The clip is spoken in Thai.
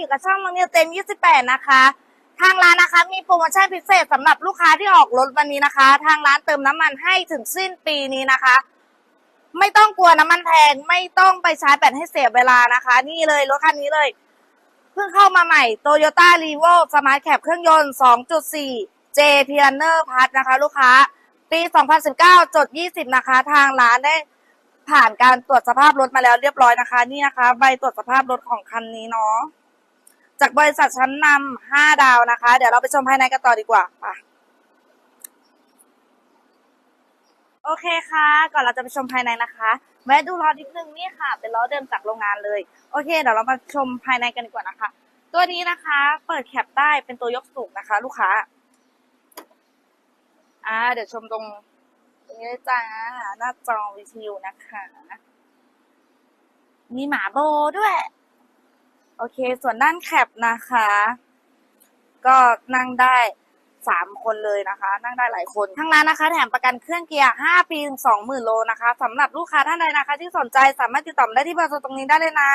อยู่กับช่องน้องนิวเต็ม 28 นะคะ ทางร้านนะคะ มีโปรโมชั่นพิเศษสำหรับลูกค้าที่ออกรถวันนี้นะคะ ทางร้านเติมน้ำมันให้ถึงสิ้นปีนี้นะคะ ไม่ต้องกลัวน้ำมันแพงไม่ต้องไปชาร์จแบตให้เสียเวลานะคะ นี่เลยรถคันนี้เลยเพิ่งเข้ามาใหม่ Toyota r e v o Smart Cap เครื่องยนต์ 2.4 J p i a n e r Plus นะคะ ลูกค้า ปี 2019จด20 นะคะ ทางร้านได้ผ่านการตรวจสภาพรถมาแล้วเรียบร้อยนะคะ นี่นะคะ ใบตรวจสภาพรถของคันนี้เนาะ จากบริษัทชั้นนำ5ดาวนะคะ เดี๋ยวเราไปชมภายในกันต่อดีกว่าไปโอเคค่ะ ก่อนเราจะไปชมภายในนะคะแวะดูล้อนิดนึงนี่ค่ะ เป็นล้อเดิมจากโรงงานเลย โอเค เดี๋ยวเรามาชมภายในกันดีกว่านะคะ ตัวนี้นะคะ เปิดแคปได้เป็นตัวยกสูงนะคะ ลูกค้า อ่า เดี๋ยวชมตรงตรงนี้เลยจ้าหน้าจอวิทยุนะคะ มีหมาโบด้วย โอเค ส่วนด้านแคปนะคะ ก็นั่งได้สามคนเลยนะคะ นั่งได้หลายคนทางร้านนะคะ แถมประกันเครื่องเกียร์ห้าปีถึงสองหมื่นโลนะคะสำหรับลูกค้าท่านใดนะคะ ที่สนใจสามารถติดต่อได้ที่เบอร์โทรตรงนี้ได้เลยนะ